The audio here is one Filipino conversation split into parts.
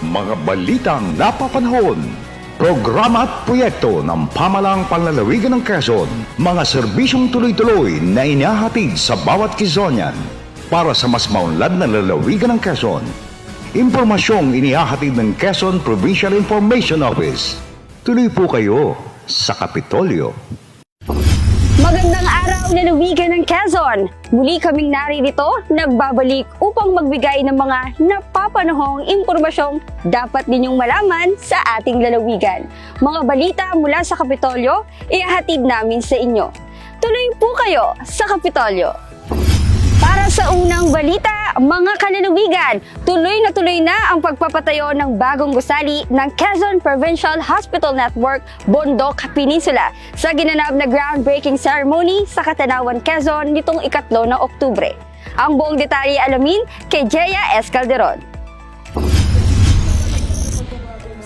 Mga balitang napapanahon. Programa at proyekto ng pamalang panlalawigan ng Quezon. Mga serbisyong tuloy-tuloy na inahatid sa bawat Quezonian para sa mas maunlad na lalawigan ng Quezon. Impormasyong inihahatid ng Quezon Provincial Information Office. Tuloy po kayo sa Kapitolyo. Magandang araw lalawigan ng Quezon! Muli kaming naririto, nagbabalik upang magbigay ng mga napapanahong impormasyong dapat ninyong malaman sa ating lalawigan. Mga balita mula sa Kapitolyo, ihahatid namin sa inyo. Tuloy po kayo sa Kapitolyo! Sa unang balita, mga kalalawigan, tuloy na tuloy na ang pagpapatayo ng bagong gusali ng Quezon Provincial Hospital Network, Bondok Peninsula sa ginanap na groundbreaking ceremony sa Katanawan, Quezon nitong ikatlo ng Oktubre. Ang buong detalye alamin kay Jeya S. Calderon.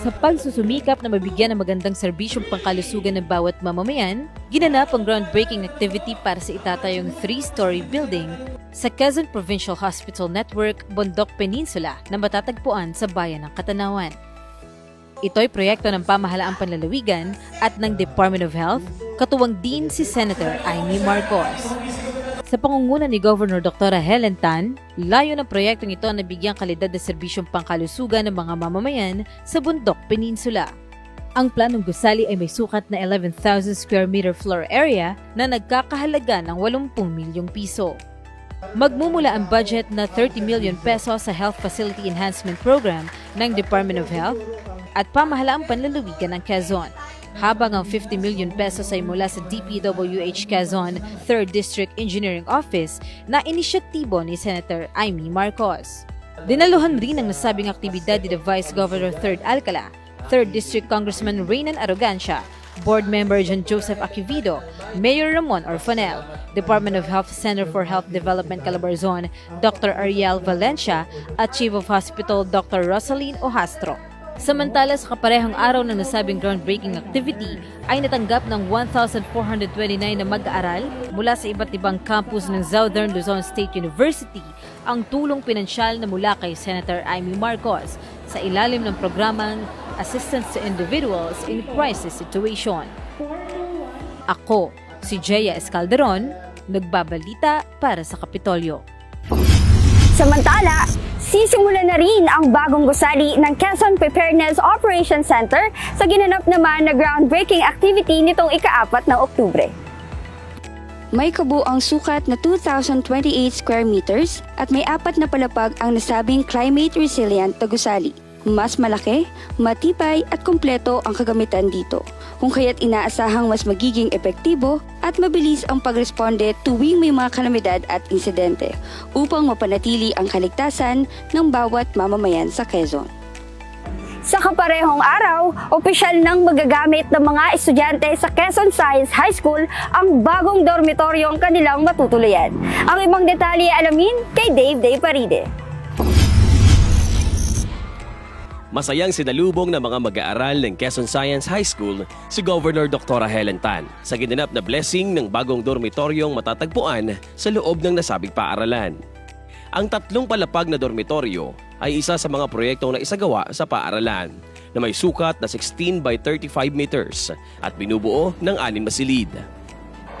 Sa pagsusumikap na mabigyan ng magandang serbisyong pangkalusugan ng bawat mamamayan, ginanap ang groundbreaking activity para sa itatayong three-story building sa Quezon Provincial Hospital Network, Bondok Peninsula na matatagpuan sa bayan ng Katanawan. Ito'y proyekto ng pamahalaang panlalawigan at ng Department of Health, katuwang din si Senator Amy Marcos. Sa pangunguna ni Governor Dr. Helen Tan, layo ng proyektong ito na bigyang kalidad na serbisyong pangkalusugan ng mga mamamayan sa Bundok Peninsula. Ang planong gusali ay may sukat na 11,000 square meter floor area na nagkakahalaga ng 80 milyong piso. Magmumula ang budget na 30 million peso sa Health Facility Enhancement Program ng Department of Health at pamahalaang panlalawigan ng Quezon habang ang 50 million pesos ay mula sa DPWH Quezon 3rd District Engineering Office na inisyatibo ni Senator Amy Marcos. Dinaluhan rin ang nasabing aktibidad ni Vice Governor 3rd Alcala, 3rd District Congressman Reynan Arrogancia, Board Member John Joseph Akivido, Mayor Ramon Orfanel, Department of Health Center for Health Development Calabarzon, Dr. Ariel Valencia, at Chief of Hospital Dr. Rosaline Ohastro. Samantala sa kaparehong araw ng nasabing groundbreaking activity ay natanggap ng 1,429 na mag-aaral mula sa iba't ibang campus ng Southern Luzon State University ang tulong pinansyal na mula kay Senator Amy Marcos sa ilalim ng programang Assistance to Individuals in Crisis Situation. Ako, si Jeya Escalderon, nagbabalita para sa Kapitolyo. Samantala, sisimula na rin ang bagong gusali ng Quezon Preparedness Operations Center sa ginanap naman na groundbreaking activity nitong ikaapat ng Oktubre. May kabuang sukat na 2,028 square meters at may apat na palapag ang nasabing climate resilient na gusali. Mas malaki, matibay at kumpleto ang kagamitan dito, kung kaya't inaasahang mas magiging epektibo at mabilis ang pagresponde tuwing may mga kalamidad at insidente upang mapanatili ang kaligtasan ng bawat mamamayan sa Quezon. Sa kaparehong araw, opisyal nang magagamit ng mga estudyante sa Quezon Science High School ang bagong dormitoryong kanilang matutuluyan. Ang ibang detalye alamin kay Dave Day Paride. Masayang sinalubong ng mga mag-aaral ng Quezon Science High School si Governor Dr. Helen Tan sa ginanap na blessing ng bagong dormitoryong matatagpuan sa loob ng nasabing paaralan. Ang tatlong palapag na dormitoryo ay isa sa mga proyektong na isagawa sa paaralan na may sukat na 16 by 35 meters at binubuo ng anim na silid.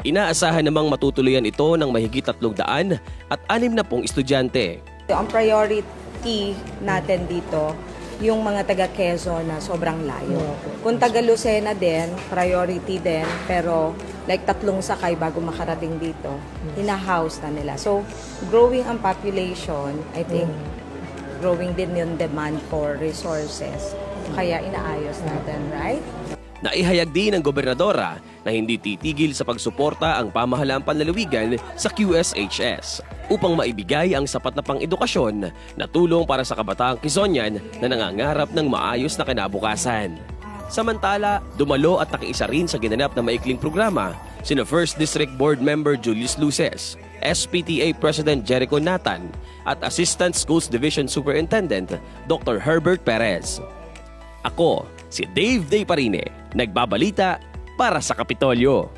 Inaasahan namang matutuluyan ito ng mahigit 300 at anim na pong estudyante Ang priority natin dito, yung mga taga Quezon na sobrang layo. Kung taga Lucena din, priority din, pero like tatlong sakay bago makarating dito, hina-house na nila. So, growing ang population, I think, growing din yung demand for resources. Kaya inaayos natin, right? Naihayag din ng gobernadora na hindi titigil sa pagsuporta ang pamahalaang panlalawigan sa QSHS upang maibigay ang sapat na pang-edukasyon na tulong para sa kabataang Quezonian na nangangarap ng maayos na kinabukasan. Samantala, dumalo at nakiisa rin sa ginanap na maikling programa sina First District Board Member Julius Luces, SPTA President Jericho Nathan at Assistant Schools Division Superintendent Dr. Herbert Perez. Ako, si Dave Day Parine, nagbabalita para sa Kapitolyo.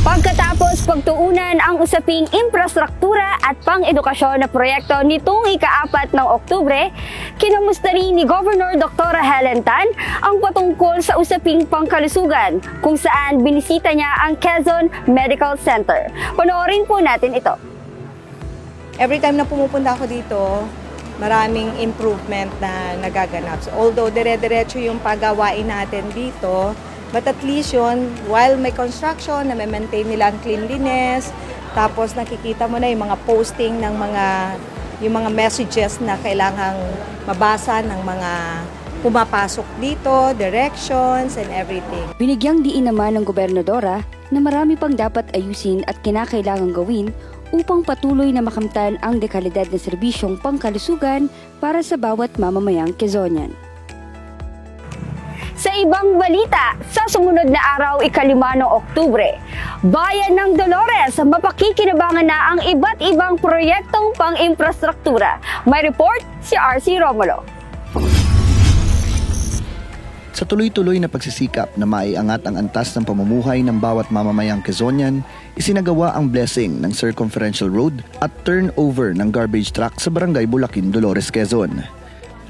Pagkatapos pagtuunan ang usaping infrastruktura at pang-edukasyon na proyekto nitong ikaapat ng Oktubre, kinamusta rin ni Governor Dr. Helen Tan ang patungkol sa usaping pangkalusugan kung saan binisita niya ang Quezon Medical Center. Panoorin po natin ito. every time na pumupunta ako dito, maraming improvement na nagaganap. So, although dire-diretso yung pagawain natin dito, but at least yun, while may construction, na maintain nila ang cleanliness, tapos nakikita mo na yung mga posting ng mga yung mga messages na kailangang mabasa ng mga pumapasok dito, directions and everything. Binigyang diin naman ng gobernadora na marami pang dapat ayusin at kinakailangang gawin upang patuloy na makamtan ang dekalidad na serbisyong pangkalusugan para sa bawat mamamayang Quezonian. Sa ibang balita, sa sumunod na araw ikalima ng Oktubre, Bayan ng Dolores mapakikinabangan na ang iba't ibang proyektong pang-infrastruktura. May report si RC Romulo. Sa tuloy-tuloy na pagsisikap na maiangat ang antas ng pamumuhay ng bawat mamamayang Quezonian, isinagawa ang blessing ng Circumferential Road at turnover ng garbage truck sa Barangay Bulakin, Dolores, Quezon.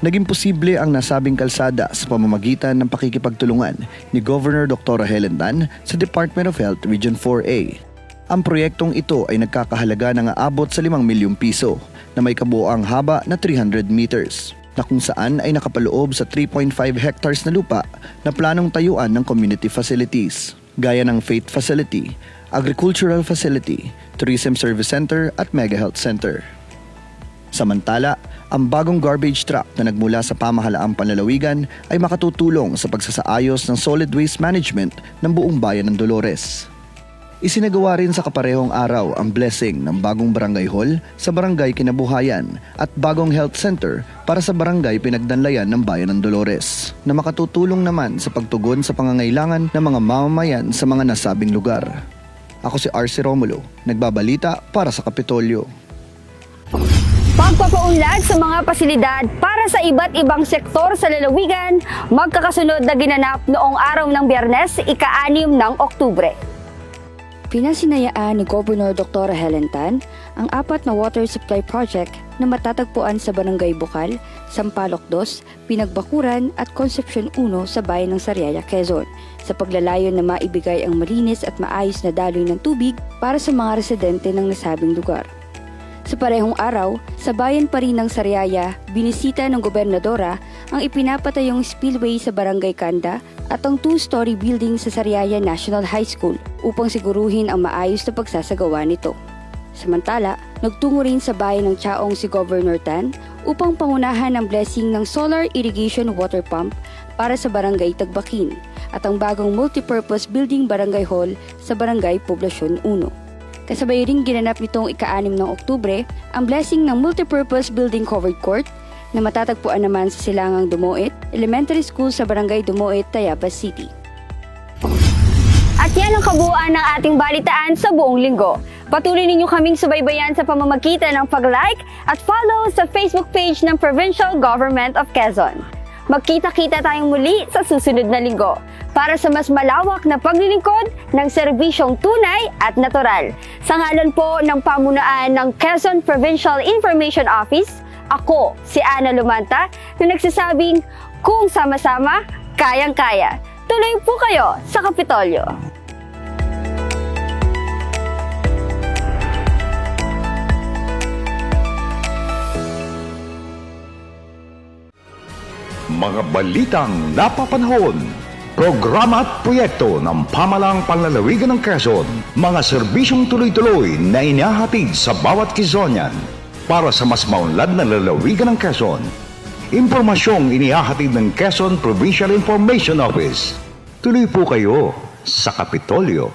Naging posible ang nasabing kalsada sa pamamagitan ng pakikipagtulungan ni Governor Dr. Helen Tan sa Department of Health Region 4A. Ang proyektong ito ay nagkakahalaga ng aabot sa 5 milyong piso na may kabuoang haba na 300 meters na kung saan ay nakapaloob sa 3.5 hectares na lupa na planong tayuan ng community facilities, gaya ng Faith Facility, Agricultural Facility, Tourism Service Center at Mega Health Center. Samantala, ang bagong garbage truck na nagmula sa pamahalaang panlalawigan ay makatutulong sa pagsasaayos ng solid waste management ng buong bayan ng Dolores. Isinagawa rin sa kaparehong araw ang blessing ng bagong barangay hall sa barangay Kinabuhayan at bagong health center para sa barangay Pinagdanlayan ng Bayan ng Dolores na makatutulong naman sa pagtugon sa pangangailangan ng mga mamamayan sa mga nasabing lugar. Ako si RC Romulo, nagbabalita para sa Kapitolyo. Pagpapaunlad sa mga pasilidad para sa iba't ibang sektor sa lalawigan, magkakasunod na ginanap noong araw ng biyernes, ika-anim ng Oktubre. Pinasinayaan ni Governor Dr. Helen Tan ang apat na water supply project na matatagpuan sa Barangay Bukal, Sampaloc 2, Pinagbakuran at Concepcion 1 sa bayan ng Sariaya, Quezon sa paglalayon na maibigay ang malinis at maayos na daloy ng tubig para sa mga residente ng nasabing lugar. Sa parehong araw, sa bayan pa rin ng Sariaya, binisita ng gobernadora ang ipinapatayong spillway sa Barangay Kanda at ang two-story building sa Sariaya National High School upang siguruhin ang maayos na pagsasagawa nito. Samantala, nagtungo rin sa bayan ng Chaong si Governor Tan upang pangunahan ang blessing ng solar irrigation water pump para sa Barangay Tagbakin at ang bagong multipurpose building barangay hall sa Barangay Poblasyon 1. Kasabay ring ginanap nitong ika-anim ng Oktubre ang blessing ng multipurpose building covered court na matatagpuan naman sa Silangang Dumoit Elementary School sa Barangay Dumoit, Tayabas City. At yan ang kabuuan ng ating balitaan sa buong linggo. Patuloy ninyo kaming subaybayan sa pamamagitan ng pag-like at follow sa Facebook page ng Provincial Government of Quezon. Magkita-kita tayong muli sa susunod na linggo para sa mas malawak na paglilingkod ng serbisyong tunay at natural. Sa ngalan po ng pamunaan ng Quezon Provincial Information Office, ako si Ana Lumanta na nagsasabing kung sama-sama, kayang-kaya. Tuloy po kayo sa Kapitolyo. Mga balitang napapanahon, programa at proyekto ng pamalang panlalawigan ng Quezon, mga serbisyong tuloy-tuloy na inahatid sa bawat Quezonian para sa mas maunlad na lalawigan ng Quezon. Impormasyong inihahatid ng Quezon Provincial Information Office. Tuloy po kayo sa Kapitolyo.